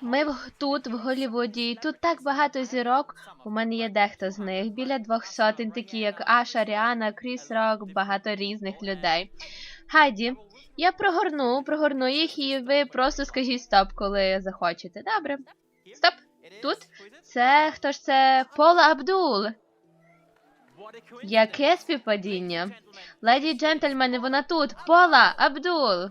Ми в- тут, в Голлівуді, і тут так багато зірок. У мене є дехто з них. Біля двох сотень, такі як Аша, Ріана, Кріс Рок, багато різних людей. Хайді, я прогорну, прогорну їх, і ви просто скажіть стоп, коли захочете. Добре. Стоп. Тут? Це хто ж це? Пола Абдул. Яке співпадіння? Леді джентльмени, вона тут. Пола Абдул.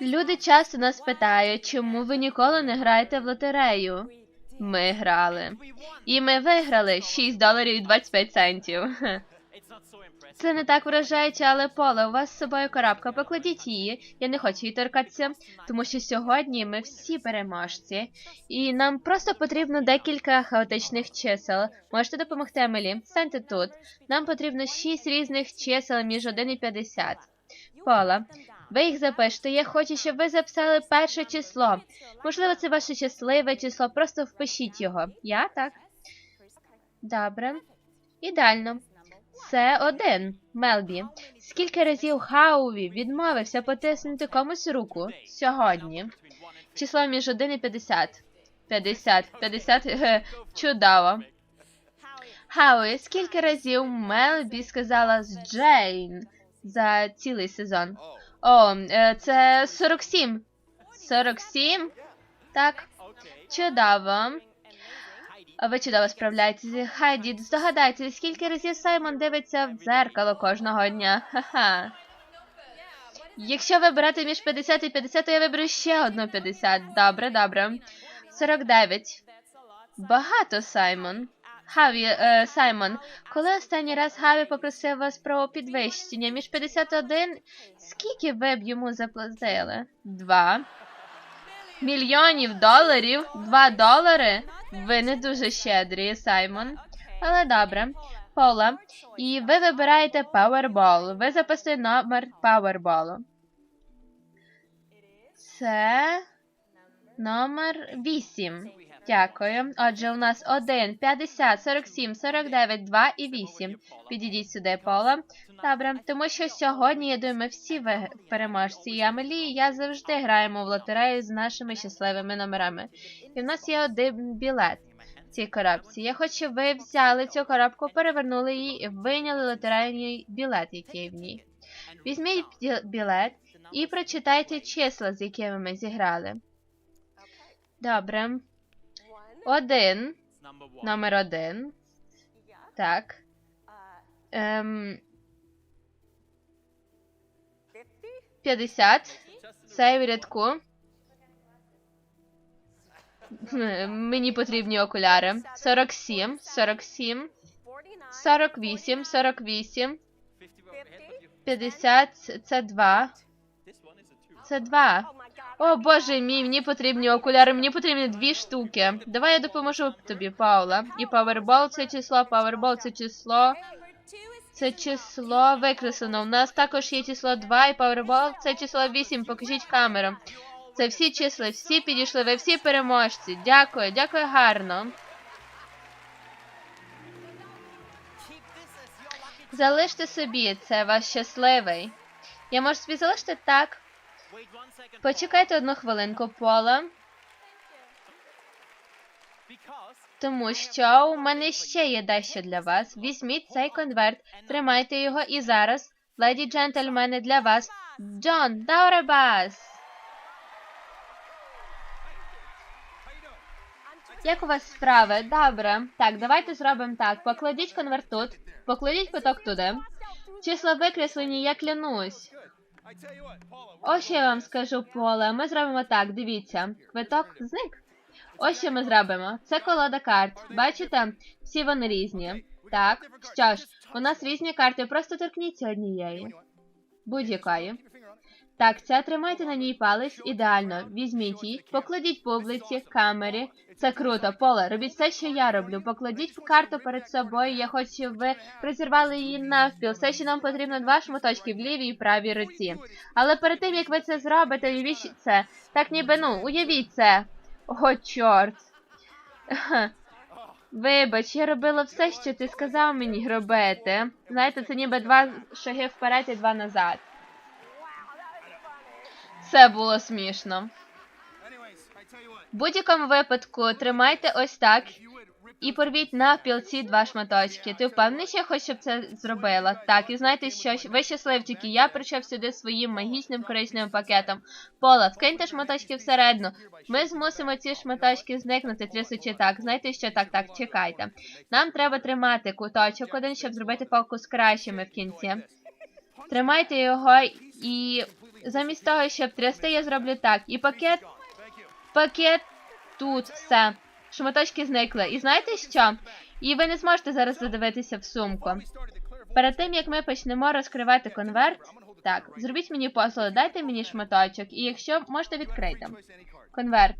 Люди часто нас питають, чому ви ніколи не граєте в лотерею. Ми грали. І ми виграли 6 доларів і 25 центів. Це не так вражаюче, але поле, у вас з собою коробка, покладіть її. Я не хочу її торкатися, тому що сьогодні ми всі переможці. І нам просто потрібно декілька хаотичних чисел. Можете допомогти Емелі? Станьте тут. Нам потрібно 6 різних чисел між 1 і 50. Пола, ви їх запишете. Я хочу, щоб ви записали перше число. Можливо, це ваше щасливе число, просто впишіть його. Я так. Добре. Ідеально. Це один. Мелбі. Скільки разів Хауві відмовився потиснути комусь руку сьогодні? Число між 1 і 50. 50. 50. Ге, Чудово. Хауі, скільки разів Мелбі сказала з Джейн за цілий сезон? О, е, це 47. 47? Так. Чудово. Ви чудово справляєтеся. Хайді, здогадайтеся, скільки разів Саймон дивиться в дзеркало кожного дня. Ха-ха. Якщо вибирати між 50 і 50, то я виберу ще одну 50. Добре, добре. 49. Багато, Саймон. Хаві, е, Саймон, коли останній раз Хаві попросив вас про підвищення між 51, скільки ви б йому заплатили? Два. Мільйонів доларів? Два долари? Ви не дуже щедрі, Саймон. Але добре. Пола. І ви вибираєте Powerball. Ви записуєте номер Powerball. Це номер 8. Дякую. Отже, у нас 1, 50, 47, 49, 2 і 8. Підійдіть сюди, Пола. Добре, тому що сьогодні, я думаю, ми всі переможці. І Амелі, і я завжди граємо в лотерею з нашими щасливими номерами. І в нас є один білет в цій коробці. Я хочу, ви взяли цю коробку, перевернули її і вийняли лотерейний білет, який в ній. Візьміть білет і прочитайте числа, з якими ми зіграли. Добре. Один. Номер один. Так. Ем, 50. Цей в рядку. Мені потрібні окуляри. 47, 47, 48, 48, 50, це 2. Це 2. О, боже мій, мені потрібні окуляри, мені потрібні дві штуки. Давай я допоможу тобі, Паула. І Powerball це число, Powerball це число. Це число викреслено. У нас також є число 2 і Powerball це число 8. Покажіть камеру. Це всі числа, всі підійшли, ви всі переможці. Дякую, дякую гарно. Залиште собі, це ваш щасливий. Я можу собі залишити так. Почекайте одну хвилинку, Пола, тому що у мене ще є дещо для вас. Візьміть цей конверт, тримайте його і зараз, леді джентльмени, для вас. Джон Даурабас! Як у вас справи? Добре. Так, давайте зробимо так. Покладіть конверт тут, покладіть квиток туди. Числа викреслені, я клянусь. Ось що я вам скажу, Поле. Ми зробимо так, дивіться. Квиток зник. Ось що ми зробимо. Це колода карт. Бачите? Всі вони різні. Так, що ж, у нас різні карти, просто торкніться однієї. Будь-якої. Так, ця тримайте на ній палець ідеально. Візьміть її, покладіть публіці, камері. Це круто, Поле, робіть все, що я роблю. Покладіть карту перед собою. Я хочу, щоб ви розірвали її навпіл. Все, що нам потрібно, два шматочки в лівій і правій руці. Але перед тим, як ви це зробите, уявіть це. Так ніби ну, уявіть це. О, чорт. Вибач, я робила все, що ти сказав мені робити. Знаєте, це ніби два шаги вперед і два назад. Це було смішно. В будь-якому випадку тримайте ось так і порвіть навпіл ці два шматочки. Ти впевнений, що я хочу, щоб це зробила? Так, і знаєте що? Ви щасливчики, я прийшов сюди своїм магічним коричневим пакетом. Пола, вкиньте шматочки всередину. Ми змусимо ці шматочки зникнути, трясучи так. Знаєте що? Так, так, чекайте. Нам треба тримати куточок один, щоб зробити фокус кращими в кінці. Тримайте його і замість того, щоб трясти, я зроблю так. І пакет. Пакет тут все. Шматочки зникли. І знаєте що? І ви не зможете зараз задивитися в сумку. Перед тим як ми почнемо розкривати конверт, так, зробіть мені послугу, дайте мені шматочок, і якщо можете відкрити. Конверт.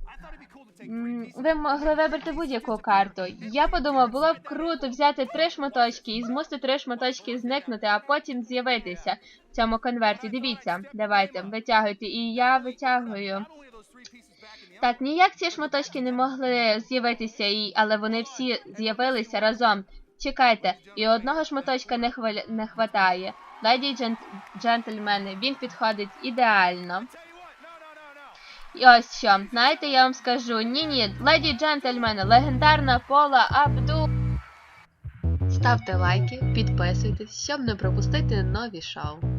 Ви могли вибрати будь-яку карту. Я подумав, було б круто взяти три шматочки і змусити три шматочки зникнути, а потім з'явитися в цьому конверті. Дивіться, давайте, витягуйте. І я витягую. Так, ніяк ці шматочки не могли з'явитися, і... але вони всі з'явилися разом. Чекайте, і одного шматочка не, хваля... не хватає. Леді джент... джентльмени, він підходить ідеально. І ось що, знаєте, я вам скажу, ні-ні, леді джентльмени, легендарна Пола Абду. Ставте лайки, підписуйтесь, щоб не пропустити нові шоу.